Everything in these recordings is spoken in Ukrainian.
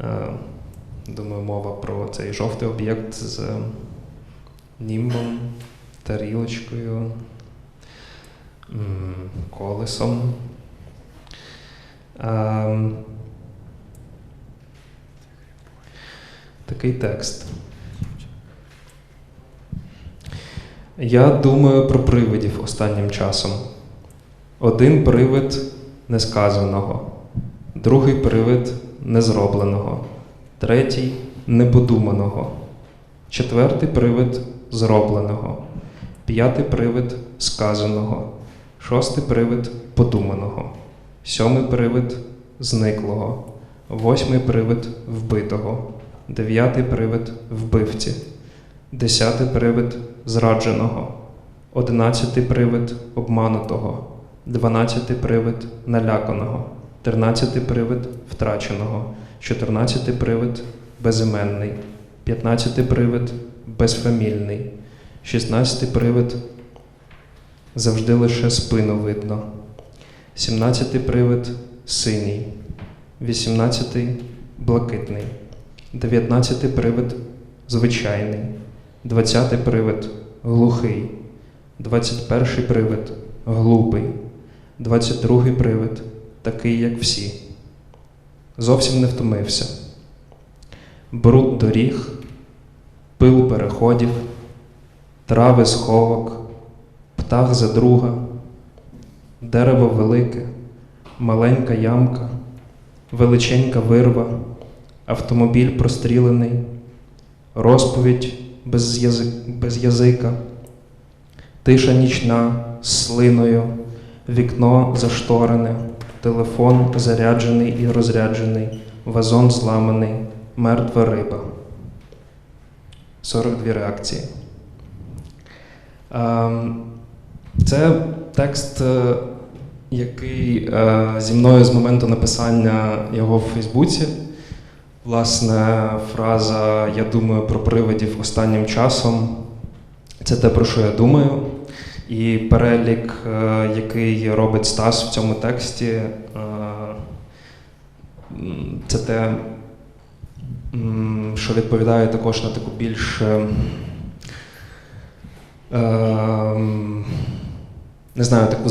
Е, Думаю, мова про цей жовтий об'єкт з німбом, тарілочкою, колесом. Ем, Такий текст. Я думаю про привидів останнім часом. Один привид несказаного, другий привид незробленого, третій неподуманого, четвертий привид зробленого, п'ятий привид сказаного, шостий привид подуманого, сьомий привид зниклого, восьмий привид вбитого, дев'ятий привид вбивці, десятий привид зрадженого, одинадцятий привид обманутого, дванадцятий привид наляканого, тринадцятий привид втраченого, чотирнадцятий привид безіменний, п'ятнадцятий привид безфамільний, шістнадцятий привид завжди лише спину видно, сімнадцятий привид синій, вісімнадцятий блакитний, дев'ятнадцятий привид звичайний. Двадцятий привид глухий, двадцять перший привид глупий, двадцять другий привид такий, як всі. Зовсім не втомився. Бруд доріг, пил переходів, трави сховок, птах за друга, дерево велике, маленька ямка, величенька вирва, автомобіль прострілений, розповідь без, язик, без язика, тиша нічна з слиною, вікно зашторене, телефон заряджений і розряджений, вазон зламаний, мертва риба. 42 реакції. Ем, Це текст, е, який е, зі мною з моменту написання його в Фейсбуці. Власне, фраза Я думаю про привидів останнім часом. Це те, про що я думаю. І перелік, е, який робить Стас в цьому тексті, е, це те, що відповідає також на таку більш е, не знаю, таку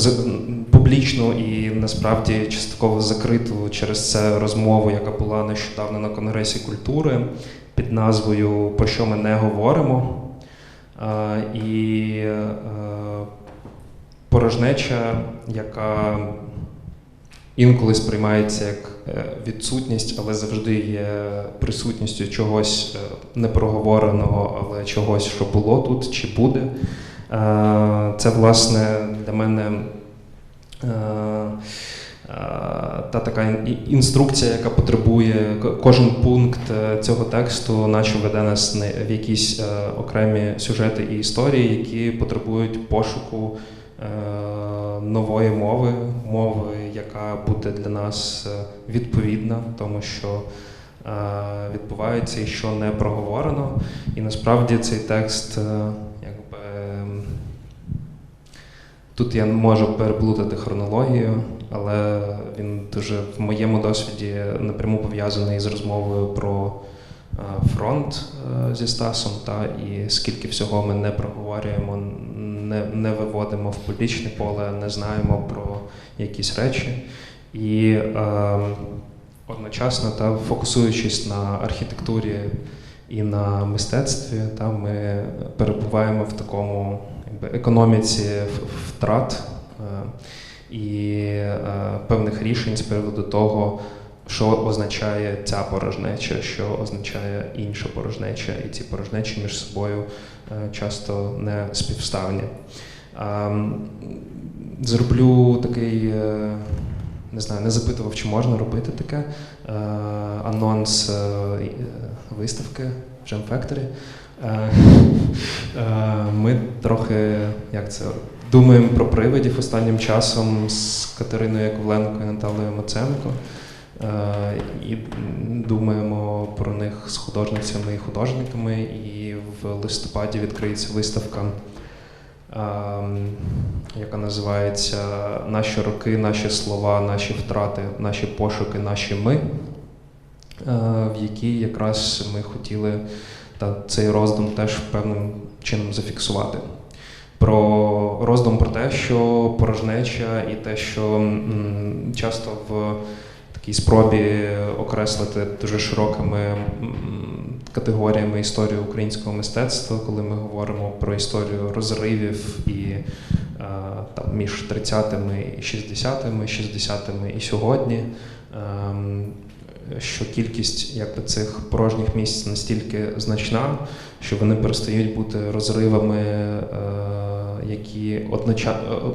публічну і насправді частково закриту через це розмову, яка була нещодавно на Конгресі культури під назвою Про що ми не говоримо. І е, порожнеча, яка інколи сприймається як е, відсутність, але завжди є присутністю чогось е, непроговореного, але чогось, що було тут чи буде. Це, власне, для мене та така інструкція, яка потребує кожен пункт е, цього тексту, наче веде нас в якісь е, окремі сюжети і історії, які потребують пошуку е, нової мови, мови, яка буде для нас е, відповідна, тому що е, відбувається і що не проговорено. І насправді цей текст, е, якби. Тут я можу переплутати хронологію, але він дуже в моєму досвіді напряму пов'язаний з розмовою про е, фронт е, зі Стасом, та, і скільки всього ми не проговорюємо, не, не виводимо в публічне поле, не знаємо про якісь речі. І е, одночасно, та, фокусуючись на архітектурі і на мистецтві, та, ми перебуваємо в такому якби, економіці втрат е, і е, певних рішень з приводу того, що означає ця порожнеча, що означає інша порожнеча, і ці порожнечі між собою е, часто не співставні. Ем, Зроблю такий, е, не знаю, не запитував, чи можна робити таке. е, Анонс е, е, виставки Jam Factory. Е, е, Ми трохи як це думаємо про привидів останнім часом з Катериною Яковленко і Наталією Маценко. Е, І думаємо про них з художницями і художниками. І в листопаді відкриється виставка, ем, яка називається Наші роки, наші слова, наші втрати, наші пошуки, наші ми. в якій якраз ми хотіли та цей роздум теж певним чином зафіксувати. Про роздум про те, що порожнеча і те, що часто в такій спробі окреслити дуже широкими категоріями історію українського мистецтва, коли ми говоримо про історію розривів і е, там, між 30-ми і 60-ми, 60-ми і сьогодні. Ем, що кількість якби, цих порожніх місць настільки значна, що вони перестають бути розривами, е, які одночасно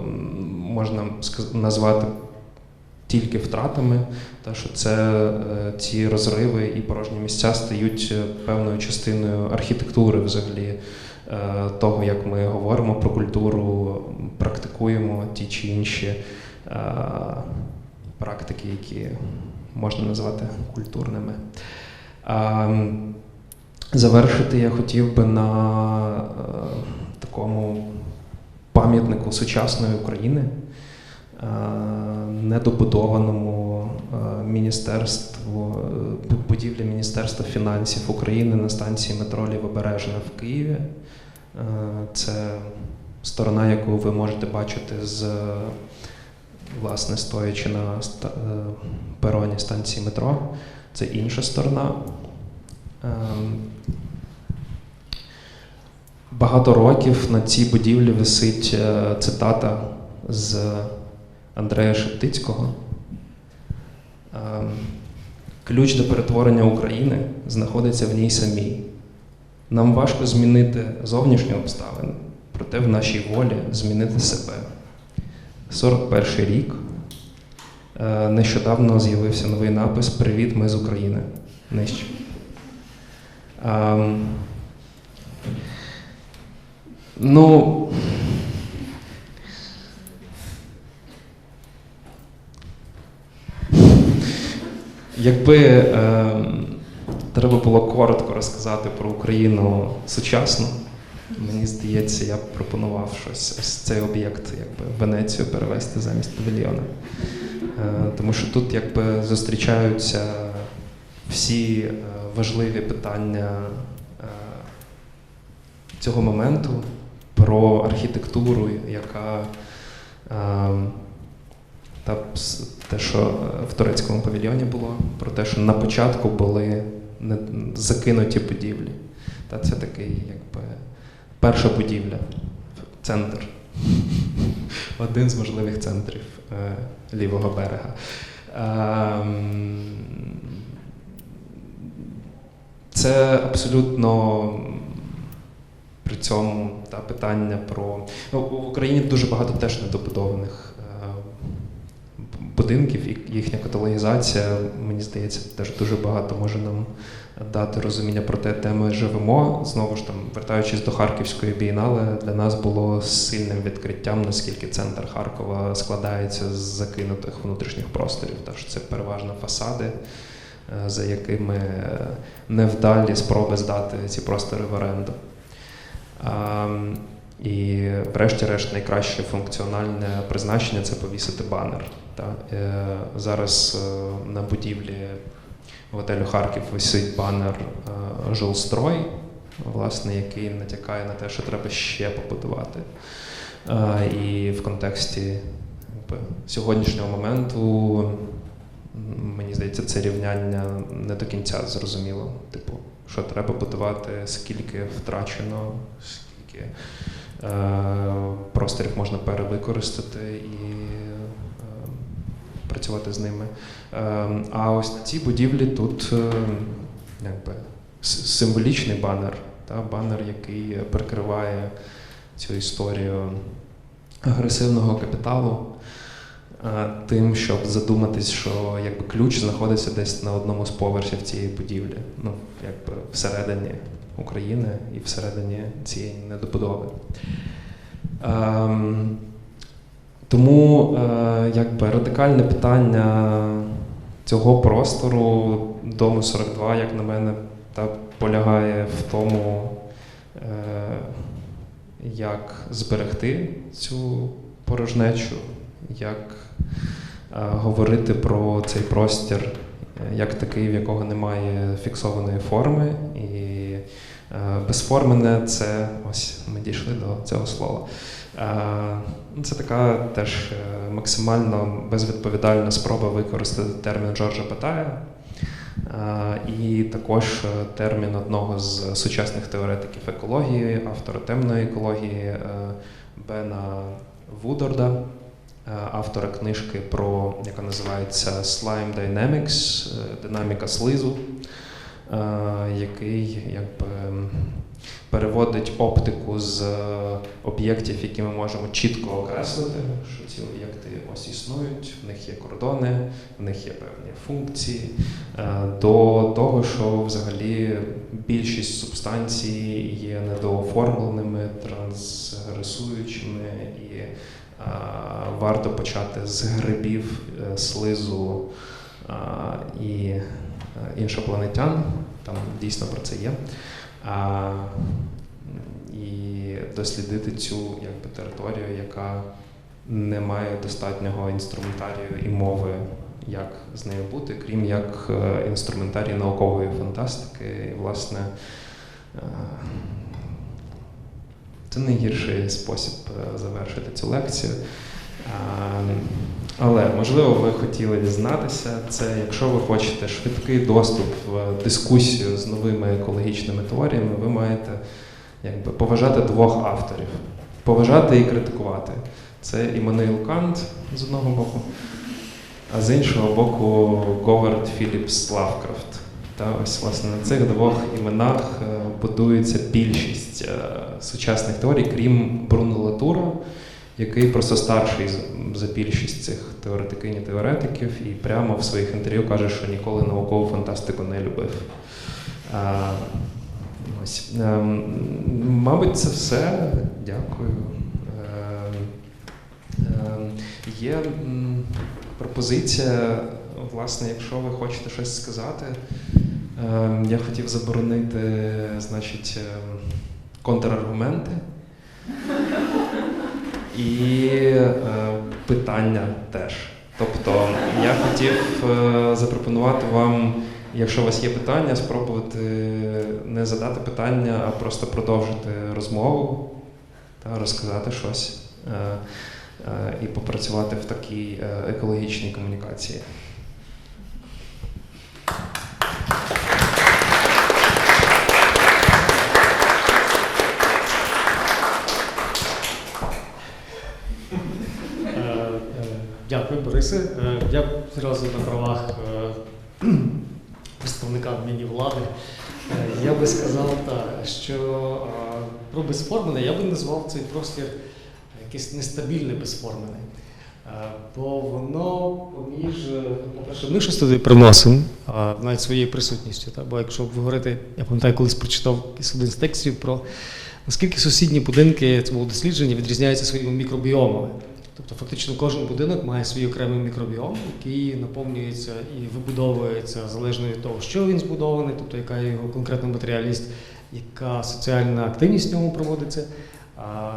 можна назвати тільки втратами, та що це е, ці розриви і порожні місця стають певною частиною архітектури взагалі. е, Того, як ми говоримо про культуру, практикуємо ті чи інші е, практики, які можна назвати культурними. А, Завершити я хотів би на е, такому пам'ятнику сучасної України, е, недобудованому е, міністерству, е, будівлі Міністерства фінансів України на станції метро Лівобережна в Києві. Це сторона, яку ви можете бачити з власне, стоячи на пероні станції метро. Це інша сторона. Ем, Багато років на цій будівлі висить е, цитата з Андрея Шептицького. Ем, Ключ до перетворення України знаходиться в ній самій. Нам важко змінити зовнішні обставини, проте в нашій волі змінити себе. 41 рік. Е, Нещодавно з'явився новий напис Привіт, ми з України. Нижче. Ну. Якби е, треба було коротко розказати про Україну сучасну, Мені здається, я б пропонував щось ось цей об'єкт, якби Венецію перевести замість павільйона. Е, Тому що тут якби зустрічаються всі е, важливі питання е, цього моменту про архітектуру, яка е, та те, що в турецькому павільйоні було, про те, що на початку були закинуті будівлі. Та це такий, якби. Перша будівля, центр. Один з можливих центрів е, лівого берега. Ем, Це абсолютно цьому та, питання про. Ну, в Україні дуже багато теж недобудованих е, будинків, і їхня каталогізація, мені здається, теж дуже багато може нам дати розуміння про те, де ми живемо. Знову ж там, вертаючись до Харківської бієнале, для нас було сильним відкриттям, наскільки центр Харкова складається з закинутих внутрішніх просторів. Так що це переважно фасади, е, за якими невдалі спроби здати ці простори в оренду. А, І, врешті-решт, найкраще функціональне призначення це повісити банер. Е, Зараз е, на будівлі готелю Харків висить банер е, Жилстрой, власне, який натякає на те, що треба ще побудувати. І в контексті сьогоднішнього моменту, мені здається, це рівняння не до кінця зрозуміло. Типу, що треба будувати, скільки втрачено, скільки е, просторів можна перевикористати і е, працювати з ними. Ем, А ось на цій будівлі тут е, якби, символічний банер, та, банер, який прикриває цю історію агресивного капіталу. Е, Тим, щоб задуматись, що якби ключ знаходиться десь на одному з поверхів цієї будівлі, ну якби всередині України і всередині цієї недобудови. Ем, тому е, якби радикальне питання цього простору дому 42, як на мене, та полягає в тому, е, як зберегти цю порожнечу, як е, говорити про цей простір як такий, в якого немає фіксованої форми. І е, безформене це ось ми дійшли до цього слова. Е, ну, Це така теж максимально безвідповідальна спроба використати термін Джорджа Петая. Е, І також термін одного з сучасних теоретиків екології, автора темної екології Бена Вудорда, автора книжки про яка називається Slime Dynamics, е, динаміка слизу, е, який якби переводить оптику з е, об'єктів, які ми можемо чітко окреслити, що ці об'єкти ось існують, в них є кордони, в них є певні функції, е, до того, що взагалі більшість субстанцій є недооформленими, трансгресуючими, і е, варто почати з грибів, е, слизу е, і е, іншопланетян. Там дійсно про це є. І дослідити цю якби, територію, яка не має достатнього інструментарію і мови, як з нею бути, крім як е, інструментарій наукової фантастики. І, власне, е, це найгірший спосіб е, завершити цю лекцію. Але можливо, ви хотіли дізнатися це, якщо ви хочете швидкий доступ в дискусію з новими екологічними теоріями, ви маєте якби, поважати двох авторів, поважати і критикувати. Це Іммануїл Кант з одного боку, а з іншого боку Говард Філіпс Лавкрафт. Та ось власне на цих двох іменах е, будується більшість е, сучасних теорій, крім Бруно Латура, який просто старший за більшість цих теоретикинь і теоретиків, і прямо в своїх інтерв'ю каже, що ніколи наукову фантастику не любив. А, ось. Ем, Мабуть, це все. Дякую. Ем, ем, Є пропозиція, власне, якщо ви хочете щось сказати, я хотів заборонити, значить, контраргументи. І е, питання теж. Тобто я хотів е, запропонувати вам, якщо у вас є питання, спробувати не задати питання, а просто продовжити розмову та розказати щось е, е, і попрацювати в такій е, екологічній комунікації. Е, е, Дякую, Борисе. Я зразу на правах е, представника міні-влади. е, Я би сказав так, що е, про безформене я би назвав цей простір якесь нестабільне безформене. Бо воно поміж, по-перше, ми щось туди приносимо, навіть своєю присутністю. Так? Бо якщо говорити, я пам'ятаю, колись прочитав один з текстів про наскільки сусідні будинки, це було дослідження, відрізняються своїми мікробіомами. Тобто фактично кожен будинок має свій окремий мікробіом, який наповнюється і вибудовується залежно від того, що він збудований, тобто яка його конкретна матеріальність, яка соціальна активність в ньому проводиться,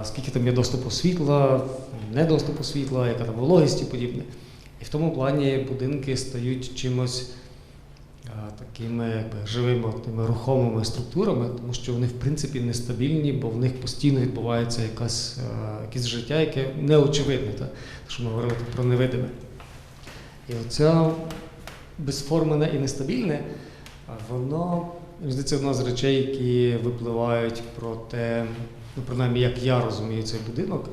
скільки там є доступу світла, недоступу світла, яка там вологість і подібне. І в тому плані будинки стають чимось такими якби, живими, тими рухомими структурами, тому що вони в принципі нестабільні, бо в них постійно відбувається якась, якесь життя, яке неочевидне, так? що ми говорили про невидиме. І оця безформене і нестабільне, воно, здається, одна з речей, які випливають про те, ну, принаймні, як я розумію цей будинок.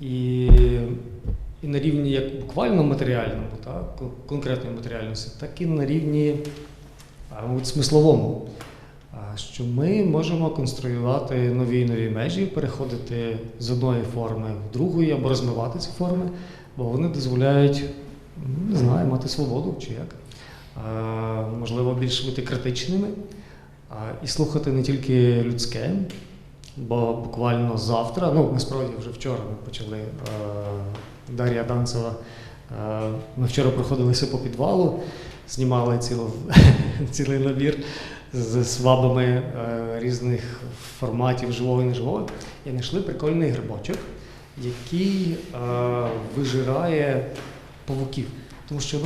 І, і на рівні як буквально матеріальному, так, конкретної матеріальності, так і на рівні мабуть, смисловому. Що ми можемо конструювати нові і нові межі, переходити з одної форми в другу або розмивати ці форми, бо вони дозволяють, ну, не знаю, мати свободу чи як. Можливо, більш бути критичними і слухати не тільки людське, Бо буквально завтра, ну насправді вже вчора ми почали Дар'я Данцева. Е, ми вчора проходилися по підвалу, знімали цілу, цілий набір з свабами е, різних форматів живого і неживого. І знайшли прикольний грибочок, який е, вижирає павуків. Тому що